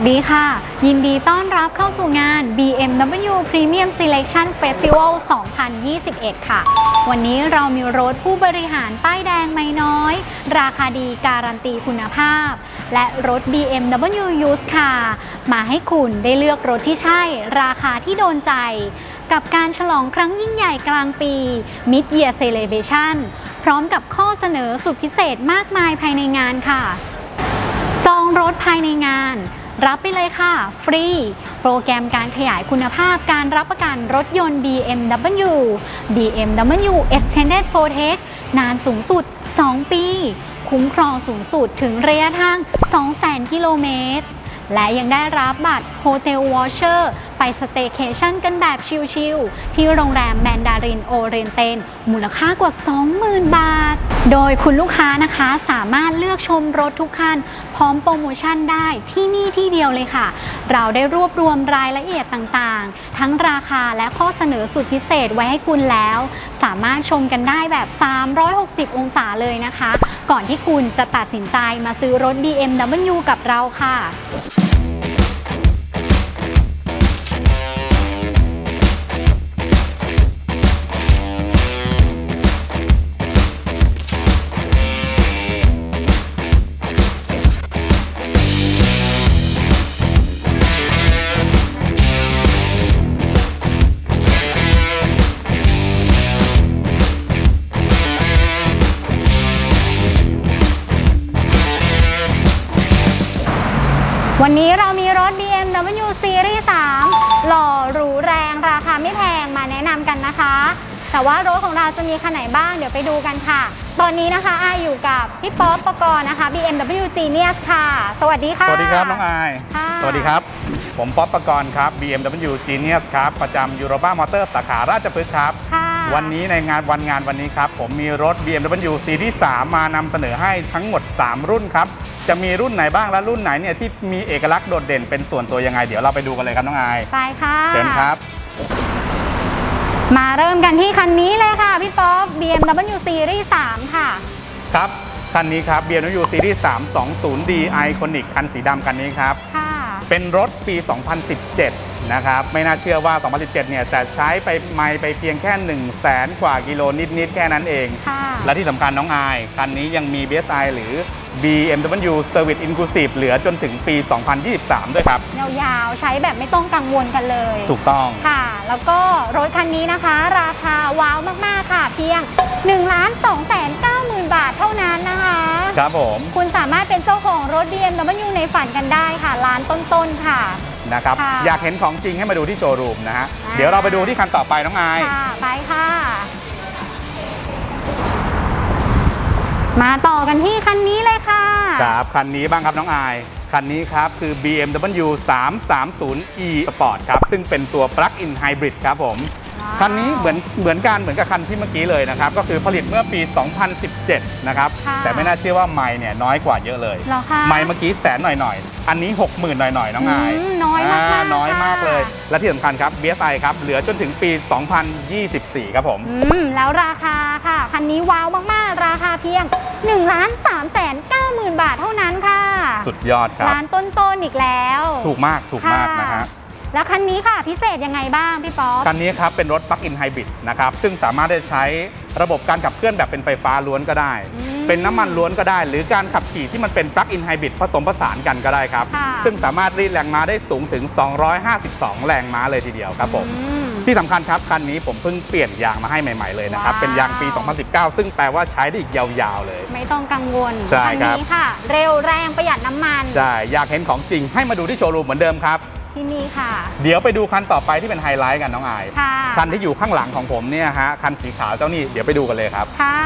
วัสดีค่ะ ยินดีต้อนรับเข้าสู่งาน BMW Premium Selection Festival 2021 ค่ะ วันนี้เรามีรถผู้บริหารป้ายแดงไม่น้อย ราคาดีการันตีคุณภาพ และรถ BMW Used Car มาให้คุณได้เลือกรถที่ใช่ ราคาที่โดนใจ กับการฉลองครั้งยิ่งใหญ่กลางปี Mid Year Celebration พร้อมกับข้อเสนอสุดพิเศษมากมายภายในงานค่ะจองรถภายในงาน รับไปเลยค่ะ ฟรี โปรแกรมการขยายคุณภาพการรับประกันรถยนต์ BMW BMW Extended Protect นานสูงสุด 2 ปี คุ้มครองสูงสุดถึงระยะทาง 200,000 กิโลเมตร และยังได้รับบัตร Hotel Voucher ไปสเต y c a t i o n กันแบบชิลๆ ที่โรงแรมแมนดารินโอเรนเตน มูลค่ากว่า 20,000 บาท โดยคุณลูกค้านะคะสามารถเลือกชมรถทุกคัน พร้อมโปรโมชั่นได้ที่นี่ ยวเลยค่ะ เราได้รวบรวมรายละเอียดต่างๆ ทั้งราคาและข้อเสนอสุดพิเศษไว้ให้คุณแล้ว สามารถชมกันได้แบบ 360 องศาเลยนะคะ ก่อนที่คุณจะตัดสินใจมาซื้อรถ BMW กับเราค่ะ วันนี้เรามีรถ BMW Series 3 หล่อหรูแรงราคาไม่แพงมาแนะนำกันนะคะ แต่ว่ารถของเราจะมีคันไหนบ้างเดี๋ยวไปดูกันค่ะ ตอนนี้นะคะอาอยู่กับพี่ป๊อปปกรณ์นะคะ BMW Genius ค่ะ สวัสดีค่ะ สวัสดีครับน้องอาย ค่ะสวัสดีครับ ผมป๊อปประกรณ์ครับ BMW Genius ครับ ประจำยูโรบ้ามอเตอร์สาขาราชพฤกษ์ครับ ค่ะ วันนี้ในงานวันงานวันนี้ครับผมมีรถ BMW Series 3 มานำเสนอให้ทั้งหมด 3 รุ่นครับ จะมีรุ่นไหนบ้างและรุ่นไหนเนี่ยที่มีเอกลักษณ์โดดเด่นเป็นส่วนตัวยังไง เดี๋ยวเราไปดูกันเลยครับน้องอายไปค่ะเชิญครับ มาเริ่มกันที่คันนี้เลยค่ะพี่ป๊อป BMW Series 3 ค่ะ ครับ คันนี้ครับ BMW Series 320D Iconic คันสีดำคันนี้ครับค่ะ เป็นรถปี 2017 นะครับ ไม่น่าเชื่อว่า 2017 เนี่ยแต่ใช้ไปไม่ไปเพียงแค่ 1 0 0 0 0แสนกว่ากิโลนิด ๆ แค่นั้นเองค่ะและที่สำคัญน้องอาย คันนี้ยังมี BSI หรือ BMW Service Inclusive เหลือจนถึงปี 2023 ด้วยครับ ยาวๆ ใช้แบบไม่ต้องกังวลกันเลย ถูกต้อง ค่ะ แล้วก็รถคันนี้นะคะ ราคาว้าวมาก ๆ ค่ะ เพียง1นึ่งล้านสองแสนเก้าหมื่นบาทเท่านั้นนะคะ ครับผม คุณสามารถเป็นเจ้าของรถ BMW ในฝันกันได้ค่ะล้านต้นๆค่ะ นะครับ ค่ะอยากเห็นของจริงให้มาดูที่โชว์รูมนะฮะ อ่า เดี๋ยวเราไปดูที่คันต่อไปน้องอาย ค่ะไปค่ะ มาต่อกันที่คันนี้เลยค่ะ ครับ คันนี้บ้างครับน้องอาย คันนี้ครับคือ BMW 330e Sport ครับ ซึ่งเป็นตัว Plug-in Hybrid ครับผมว้าว คันนี้เหมือนเหมือนกันเหมือนกับคันที่เมื่อกี้เลยนะครับ ก็คือผลิตเมื่อปี 2017 นะครับ ค่ะแต่ไม่น่าเชื่อว่าไม่เนี่ยน้อยกว่าเยอะเลย เหรอคะไม่เมื่อกี้แสนหน่อยๆ อันนี้ 60,000 หน่อยๆ น้องอายอืมน้อยมากๆน้อยมากค่ะ เลย และที่สำคัญครับ BSI ครับ เหลือจนถึงปี 2024 ครับผม อืมแล้วราคาค่ะ คันนี้ว้าวมาก ๆ ราคาเพียง1นึ่งล้านสามแสนเก้าหมื่นบาทเท่านั้นค่ะสุดยอดครับ ร้านต้น ๆ อีกแล้ว ถูกมากถูกมากนะฮะ แล้วคันนี้ค่ะพิเศษยังไงบ้างพี่ป๊อปคันนี้ครับเป็นรถ Plug-in Hybrid นะครับซึ่งสามารถได้ใช้ระบบการขับเคลื่อนแบบเป็นไฟฟ้าล้วนก็ได้อืมเป็นน้ำมันล้วนก็ได้ หรือการขับขี่ที่มันเป็น Plug-in Hybrid ผสมผสานกันก็ได้ครับค่ะซึ่งสามารถรีดแรงม้าได้สูงถึง 252 แรงม้าเลยทีเดียวครับผมอืมที่สำคัญครับคันนี้ผมเพิ่งเปลี่ยนยางมาให้ใหม่ ๆเลยนะครับว้าวเป็นยางปี 2019 ซึ่งแปลว่าใช้ได้อีกยาวๆเลย ไม่ต้องกังวลใช่คัครับนี้ค่ะ เร็วแรงประหยัดน้ำมัน ใช่ อยากเห็นของจริงให้มาดูที่โชว์รูมเหมือนเดิมครับ ที่นี่ค่ะ เดี๋ยวไปดูคันต่อไปที่เป็นไฮไลท์กันน้องอาย ค่ะคันที่อยู่ข้างหลังของผมเนี่ยฮะคันสีขาวเจ้านี่เดี๋ยวไปดูกันเลยครับ ค่ะ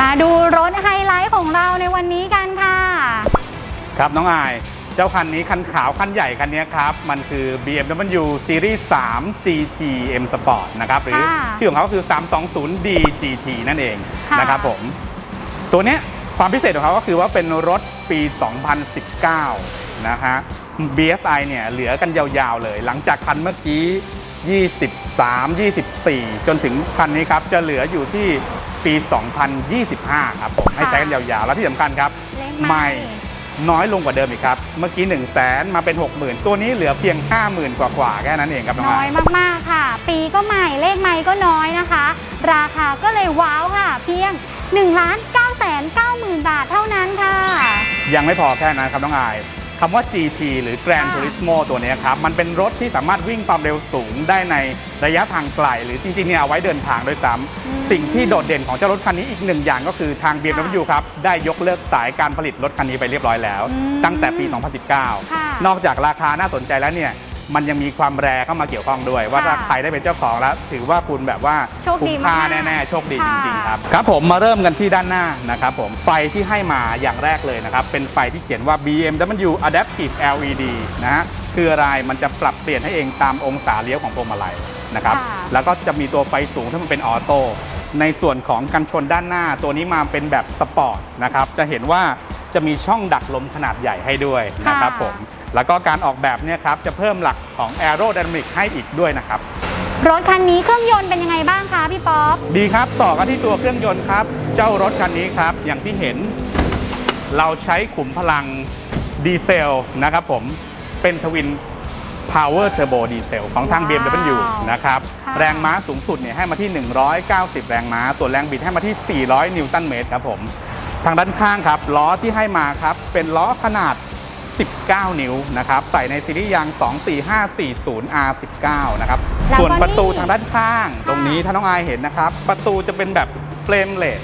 มาดูรถไฮไลท์ของเราในวันนี้กันค่ะ ครับน้องอาย เจ้าคันนี้คันขาวคันใหญ่คันนี้ครับ มันคือ BMW Series 3 GT M Sport นะครับหรือค่ะ ชื่อของเขาก็คือ 320D GT นั่นเองค่ะนะครับผม ตัวเนี้ยความพิเศษของเขาก็คือว่าเป็นรถ ปี 2019 นะฮะ BSI เนี่ยเหลือกันยาวๆเลย หลังจากคันเมื่อกี้ 23 24 จนถึงคันนี้ครับ จะเหลืออยู่ที่ปี 2025 ครับผมให้ใช้กันยาวๆ แล้วที่สำคัญครับใหม่น้อยลงกว่าเดิมอีกครับ เมื่อกี้ 1 0 0 0 0แสนมาเป็น 60,000 ตัวนี้เหลือเพียง 50,000 กว่าๆแค่นั้นเองครับน้องน้ออายยมาก ๆ ค่ะ ปีก็ใหม่เลขใหม่ก็น้อยนะคะ ราคาก็เลยว้าวค่ะ เพียง1ล้าน9แสน9หมื่นบาทเท่านั้นค่ะ ยังไม่พอแค่นั้นครับน้องอายคำว่า GT หรือ Gran ค่ะ Turismo ตัวนี้ครับ มันเป็นรถที่สามารถวิ่งความเร็วสูงได้ในระยะทางไกล หรือจริงๆเนี่ยเอาไว้เดินทางด้วยซ้ำสิ่งที่โดดเด่นของเจ้ารถคันนี้อีกหนึ่งอย่างก็คือทาง BMW ครับ ได้ยกเลิกสายการผลิตรถคันนี้ไปเรียบร้อยแล้วอืมตั้งแต่ปีค่ะ2019 นอกจากราคาน่าสนใจแล้วเนี่ย มันยังมีความแรเข้ามาเกี่ยวข้องด้วย ว่าถ้าค่ะใครได้เป็นเจ้าของแล้ว ถือว่าคุณแบบว่าโชคดีคุ้มค่ามากๆแน่ๆโชคดีจค่ะริงๆครับครับผมมาเริ่มกันที่ด้านหน้านะครับผมไฟที่ให้มาอย่างแรกเลยนะครับเป็นไฟที่เขียนว่า BMW Adaptive LED นะฮะคืออะไรมันจะปรับเปลี่ยนให้เองตามองศาเลี้ยวของพวงมาลัยนะครับค่ะแล้วก็จะมีตัวไฟสูงที่มันเป็นออโต้ในส่วนของกันชนด้านหน้าตัวนี้มาเป็นแบบสปอร์ตนะครับจะเห็นว่าจะมีช่องดักลมขนาดใหญ่ให้ด้วยนะครับค่ะผม แล้วก็การออกแบบเนี่ยครับจะเพิ่มหลักของ Aerodynamic ให้อีกด้วยนะครับ รถคันนี้เครื่องยนต์เป็นยังไงบ้างคะพี่ป๊อป ดีครับ ต่อกันที่ตัวเครื่องยนต์ครับ เจ้ารถคันนี้ครับ อย่างที่เห็น เราใช้ขุมพลังดีเซลนะครับผมเป็นทวิน Power Turbo ดีเซลของทางว้าว BMW นะครับค่ะแรงม้าสูงสุดเนี่ยให้มาที่ 190 แรงม้า ส่วนแรงบิดให้มาที่ 400 นิวตันเมตรครับผม ทางด้านข้างครับ ล้อที่ให้มาครับ เป็นล้อขนาด 19 นิ้วนะครับ ใส่ในซีรีส์ยาง 24540 R19 นะครับแล้วก็ส่วนประตูนี่ทางด้านข้าง ตรงนี้ถ้าน้องอายเห็นนะครับ ประตูจะเป็นแบบเฟรมเลส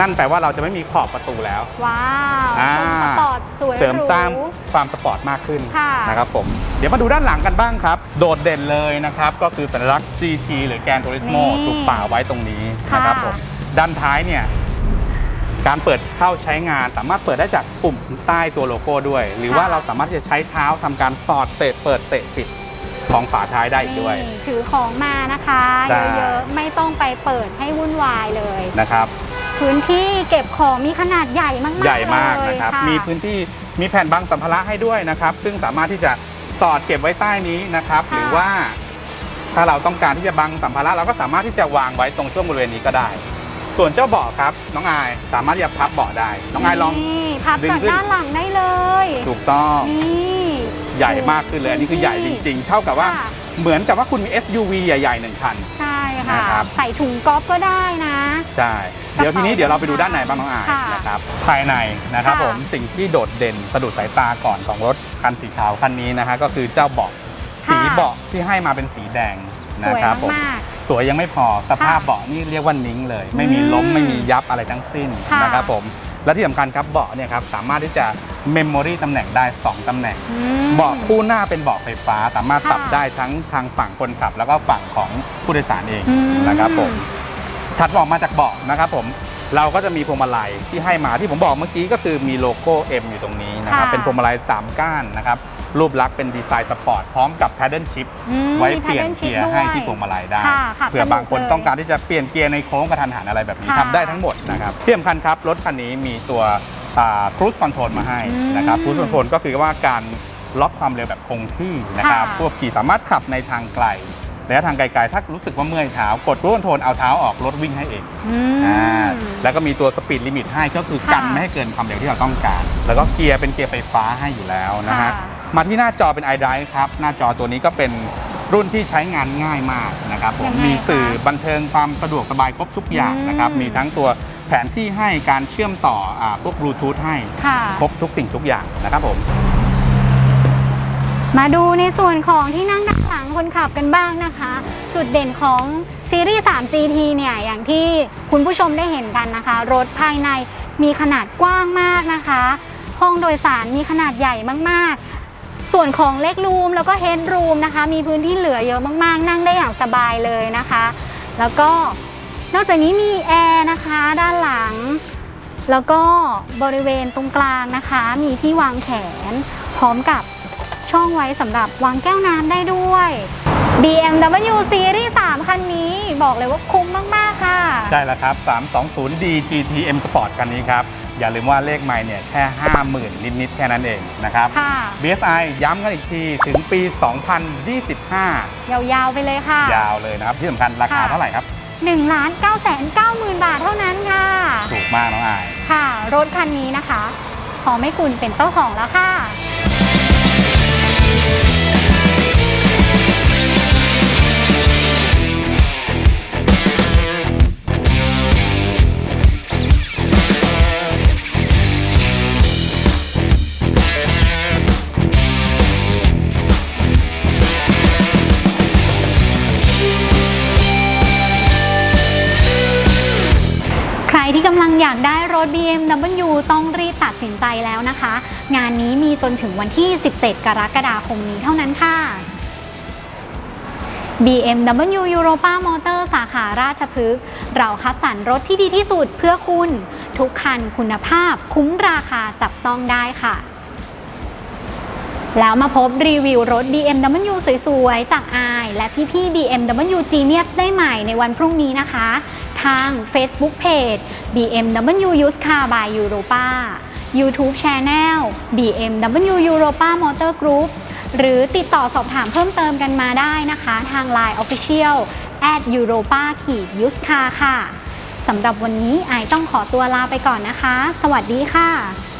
นั่นแปลว่าเราจะไม่มีขอบประตูแล้ว ว้าวอ่าทรงสปอร์ตสวยเสริมหสร้างความสปอร์ตมากขึ้นค่ะนะครับผม เดี๋ยวมาดูด้านหลังกันบ้างครับ โดดเด่นเลยนะครับ ก็คือสัญลักษณ์ GT หรือแกน Turismo นี่ถูกป่าไว้ตรงนี้นะครับค่ะผม ด้านท้ายเนี่ย การเปิดเข้าใช้งานสามารถเปิดได้จากปุ่มใต้ตัวโลโก้ด้วย หรือว่าเราสามารถที่จะใช้เท้าทำการสอดเตะเปิดเตะปิดของฝาท้ายได้อีกด้วยนี่ถือของมานะคะใช่เยอะๆไม่ต้องไปเปิดให้วุ่นวายเลยนะครับพื้นที่เก็บของมีขนาดใหญ่มากๆใหญ่มากเลยนะครับค่ะมีพื้นที่มีแผ่นบังสัมภาระให้ด้วยนะครับ ซึ่งสามารถที่จะสอดเก็บไว้ใต้นี้นะครับค่ะหรือว่าถ้าเราต้องการที่จะบังสัมภาระเราก็สามารถที่จะวางไว้ตรงช่วงบริเวณนี้ก็ได้ ส่วนเจ้าเบาะครับน้องอายสามารถที่จะพับเบาะได้ น้องอายลอง นี่พับดึงจากขึ้น ด้านหลังได้เลยถูกต้อง นี่ ใหญ่มากขึ้นเลย อันนี้คือใหญ่จริงๆ เท่ากับว่าค่ะ เหมือนกับว่าคุณมี SUV ใหญ่ๆหนึ่งคัน ใช่ค่ะ นะครับ ใส่ถุงก๊อฟก็ได้นะ ใช่ เดี๋ยวทีนี้เดี๋ยวเราไปดูด้านในบ้างน้องอายค่ะนะครับภายในนะครับค่ะ ผมสิ่งที่โดดเด่นสะดุดสายตาก่อนของรถคันสีขาวคันนี้นะฮะก็คือเจ้าเบาะสีเบาะที่ให้มาเป็นสีแดงสนะวยครับผม มาก สวยยังไม่พอสภาพค่ะเบาะนี่เรียกว่านิ้งเลย ไม่มีล้มอืมไม่มียับอะไรทั้งสิ้นค่ะนะครับผมและที่สำคัญครับเบาะเนี่ยครับสามารถที่จะเมมโมรีตำแหน่งได้ 2ตำแหน่งอืมเบาะคู่หน้าเป็นเบาะไฟฟ้า สามารถปรับค่ะได้ทั้งทางฝั่งคนขับ แล้วก็ฝั่งของผู้โดยสารเองอืมนะครับผมถัดออกมาจากเบาะนะครับผม เราก็จะมีพวงมาลัยที่ให้มาที่ผมบอกเมื่อกี้ก็คือมีโลโก้ M อยู่ตรงนี้นะครับค่ะเป็นพวงมาลัย 3 ก้านนะครับรูปลักษณ์เป็นดีไซน์สปอร์ตพร้อมกับแพดเดิลชิพอืมไว้มีเปลี่ยน pattern เกีย shift ร์ให้ด้วยที่พวงมาลัยได้ค่ะขับเผื่อบางคนสนุกเลยต้องการที่จะเปลี่ยนเกียร์ในโค้งกระทันหันอะไรแบบนี้ค่ะทำได้ทั้งหมดนะครับที่สำคัญครับรถคันนี้มีตัวครู i คอนโทรลมาให้นะครับอืมครู i คอนโทรลก็คือว่าการล็อกความเร็วแบบคงที่นะครับค่ะพวกขี่สามารถขับในทางไกล ระยะทางไกลๆ ถ้ารู้สึกว่าเมื่อยเท้ากดครู i คอนโทรลเอาเท้าออกรถวิ่งให้เองอืม อ่าแล้วก็มีตัวสปีดลิมิตให้ก็คือกันค่ะไม่ให้เกินความเร็วที่เราต้องการ แล้วก็เกียร์เป็นเกียร์ไฟฟ้าให้อยู่แล้วนะฮะค่ะ มาที่หน้าจอเป็น iDrive ครับ หน้าจอตัวนี้ก็เป็นรุ่นที่ใช้งานง่ายมากนะครับผมยังไงมีสื่อคะบันเทิงความสะดวกสบายครบทุกอย่างนะครับ อืม มีทั้งตัวแผนที่ให้การเชื่อมต่ออาพวกบลูทูธให้ ค่ะ ครบทุกสิ่งทุกอย่างนะครับผม มาดูในส่วนของที่นั่งด้านหลังคนขับกันบ้างนะคะ จุดเด่นของซีรีส์ 3 GT เนี่ย อย่างที่คุณผู้ชมได้เห็นกันนะคะ รถภายในมีขนาดกว้างมากนะคะ ห้องโดยสารมีขนาดใหญ่มากๆ ส่วนของเล็กรูมแล้วก็เฮดรูมนะคะ มีพื้นที่เหลือเยอะมากๆ นั่งได้อย่างสบายเลยนะคะ แล้วก็นอกจากนี้มีแอร์นะคะด้านหลัง แล้วก็บริเวณตรงกลางนะคะ มีที่วางแขนพร้อมกับ ช่องไว้สำหรับวางแก้วน้ำได้ด้วย BMW Series 3 คันนี้บอกเลยว่าคุ้มมาก ๆ ค่ะ ใช่แล้วครับ 320D GTM Sport คันนี้ครับ อย่าลืมว่าเลขไม่เนี่ยแค่ 50,000 นิด ๆ แค่นั้นเองนะครับ ค่ะ BSI ย้ำกันอีกทีถึงปี 2025 ยาวๆไปเลยค่ะ ยาวเลยนะครับ ที่สำคัญราคาค่ะ เท่าไหร่ครับ 1ล้าน9แสน9หมื่นบาทเท่านั้นค่ะ ถูกมากน้องอาย ค่ะ รถคันนี้นะคะพร้อมให้คุณเป็นเจ้าของแล้วค่ะ Yeah. ำลังอยากได้รถ BMW ต้องรีบตัดสินใจแล้วนะคะ งานนี้มีจนถึงวันที่ 17 กรกฎาคมนี้เท่านั้นค่ะ BMW Europa Motor สาขาราชพฤกษ์เราคัดสรรรถที่ดีที่สุดเพื่อคุณ ทุกคันคุณภาพคุ้มราคาจับต้องได้ค่ะ แล้วมาพบรีวิวรถ BMW สวยๆ จากอาย และพี่ๆ BMW Genius ได้ใหม่ในวันพรุ่งนี้นะคะ ทาง Facebook Page BMW Used Car by Europa YouTube Channel BMW Europa Motor Group หรือติดต่อสอบถามเพิ่มเติมกันมาได้นะคะ ทาง Line Official at europa used car ค่ะ สำหรับวันนี้ไอต้องขอตัวลาไปก่อนนะคะ สวัสดีค่ะ